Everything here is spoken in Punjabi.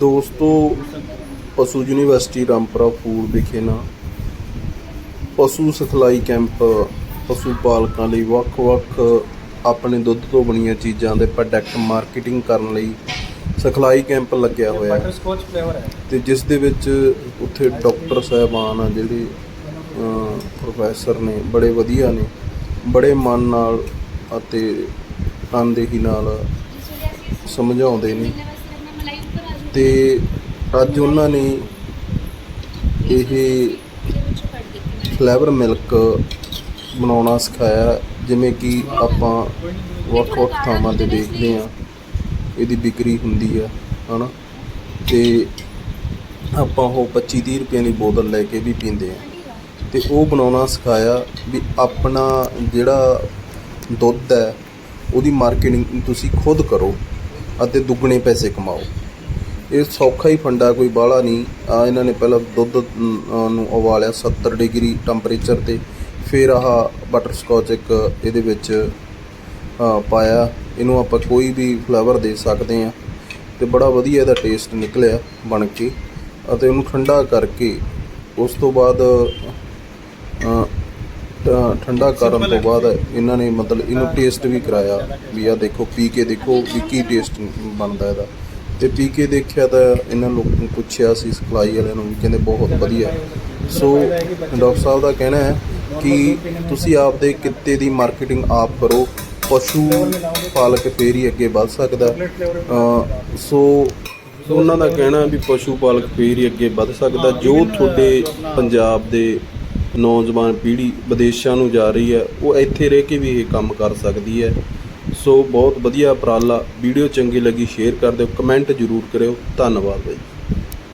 ਦੋਸਤੋ ਪਸ਼ੂ ਯੂਨੀਵਰਸਿਟੀ ਰਾਮਪੁਰਾ ਫੂਲ ਵਿਖੇ ਨਾ ਪਸ਼ੂ ਸਿਖਲਾਈ ਕੈਂਪ ਪਸ਼ੂ ਪਾਲਕਾਂ ਲਈ ਵੱਖ-ਵੱਖ ਆਪਣੇ ਦੁੱਧ ਤੋਂ ਬਣੀਆਂ ਚੀਜ਼ਾਂ ਦੇ ਪ੍ਰੋਡਕਟ ਮਾਰਕੀਟਿੰਗ ਕਰਨ ਲਈ ਸਿਖਲਾਈ ਕੈਂਪ ਲੱਗਿਆ ਹੋਇਆ ਹੈ। ਬਟਰ ਸਕੋਚ ਫਲੇਵਰ ਹੈ। ਤੇ ਜਿਸ ਦੇ ਵਿੱਚ ਉੱਥੇ ਡਾਕਟਰ ਸਾਹਿਬਾਨ ਆ ਜਿਹੜੇ ਪ੍ਰੋਫੈਸਰ ਨੇ ਬੜੇ ਵਧੀਆ ਨੇ ਬੜੇ ਮਨ ਨਾਲ ਅਤੇ ਤਨਦੇਹੀ ਨਾਲ ਸਮਝਾਉਂਦੇ ਨੇ। ਤੇ ਅੱਜ ਉਹਨਾਂ ਨੇ ਇਹ ਫਲੇਵਰ ਮਿਲਕ ਬਣਾਉਣਾ ਸਿਖਾਇਆ, ਜਿਵੇਂ ਕਿ ਆਪਾਂ ਵੱਖ-ਵੱਖ ਥਾਵਾਂ ਤੇ ਦੇਖਦੇ ਆ ਇਹਦੀ ਵਿਕਰੀ ਹੁੰਦੀ ਆ, ਹਨਾ? ਤੇ ਆਪਾਂ ਉਹ 25 30 ਰੁਪਏ ਦੀ ਬੋਤਲ ਲੈ ਕੇ ਵੀ ਪੀਂਦੇ ਆ ਤੇ ਉਹ ਬਣਾਉਣਾ ਸਿਖਾਇਆ ਵੀ ਆਪਣਾ ਜਿਹੜਾ ਦੁੱਧ ਹੈ, ਉਹਦੀ ਮਾਰਕੀਟਿੰਗ ਤੁਸੀਂ ਖੁਦ ਕਰੋ ਅਤੇ ਦੁੱਗਣੇ ਪੈਸੇ ਕਮਾਓ। ਇਹ ਸੌਖਾ ਹੀ ਫੰਡਾ ਕੋਈ ਬਾਹਲਾ ਨਹੀਂ। ਆ ਇਹਨਾਂ ਨੇ ਪਹਿਲਾਂ ਦੁੱਧ ਨੂੰ ਉਬਾਲਿਆ 70 ਡਿਗਰੀ ਟੈਂਪਰੇਚਰ ਤੇ ਫਿਰ ਆਹ ਬਟਰ ਸਕੌਚ ਇੱਕ ਇਹਦੇ ਵਿੱਚ ਪਾਇਆ। ਇਹਨੂੰ ਆਪਾਂ ਕੋਈ ਵੀ ਫਲੇਵਰ ਦੇ ਸਕਦੇ ਆ ਤੇ ਬੜਾ ਵਧੀਆ ਇਹਦਾ ਟੇਸਟ ਨਿਕਲਿਆ ਬਣ ਕੇ। ਅਤੇ ਉਹਨੂੰ ਠੰਡਾ ਕਰਕੇ ਉਸ ਤੋਂ ਬਾਅਦ ਠੰਡਾ ਕਰਨ ਤੋਂ ਬਾਅਦ ਇਹਨਾਂ ਨੇ ਮਤਲਬ ਇਹਨੂੰ ਟੇਸਟ ਵੀ ਕਰਾਇਆ ਵੀ ਆ ਦੇਖੋ ਪੀ ਕੇ ਦੇਖੋ ਵੀ ਕੀ ਟੇਸਟ ਬਣਦਾ ਇਹਦਾ। ਤੇ ਪੀ ਕੇ ਦੇਖਿਆ ਤਾਂ ਇਹਨਾਂ ਲੋਕਾਂ ਨੂੰ ਪੁੱਛਿਆ ਸੀ ਸਪਲਾਈ ਵਾਲਿਆਂ ਨੂੰ ਵੀ, ਕਹਿੰਦੇ ਬਹੁਤ ਵਧੀਆ। ਸੋ ਡਾਕਟਰ ਸਾਹਿਬ ਦਾ ਕਹਿਣਾ ਹੈ ਕਿ ਤੁਸੀਂ ਆਪਦੇ ਕਿੱਤੇ ਦੀ ਮਾਰਕੀਟਿੰਗ ਆਪ ਕਰੋ, ਪਸ਼ੂ ਪਾਲਕ ਫੇਰ ਹੀ ਅੱਗੇ ਵੱਧ ਸਕਦਾ। ਅਹ ਸੋ ਉਹਨਾਂ ਦਾ ਕਹਿਣਾ ਵੀ ਪਸ਼ੂ ਪਾਲਕ ਫੇਰ ਹੀ ਅੱਗੇ ਵੱਧ ਸਕਦਾ। ਜੋ ਤੁਹਾਡੇ ਪੰਜਾਬ ਦੇ ਨੌਜਵਾਨ ਪੀੜ੍ਹੀ ਵਿਦੇਸ਼ਾਂ ਨੂੰ ਜਾ ਰਹੀ ਹੈ, ਉਹ ਇੱਥੇ ਰਹਿ ਕੇ ਵੀ ਇਹ ਕੰਮ ਕਰ ਸਕਦੀ ਹੈ। ਸੋ ਬਹੁਤ ਵਧੀਆ ਉਪਰਾਲਾ, ਵੀਡੀਓ ਚੰਗੀ ਲੱਗੀ, ਸ਼ੇਅਰ ਕਰ ਦਿਓ, ਕਮੈਂਟ ਜ਼ਰੂਰ ਕਰਿਓ, ਧੰਨਵਾਦ ਬਾਈ।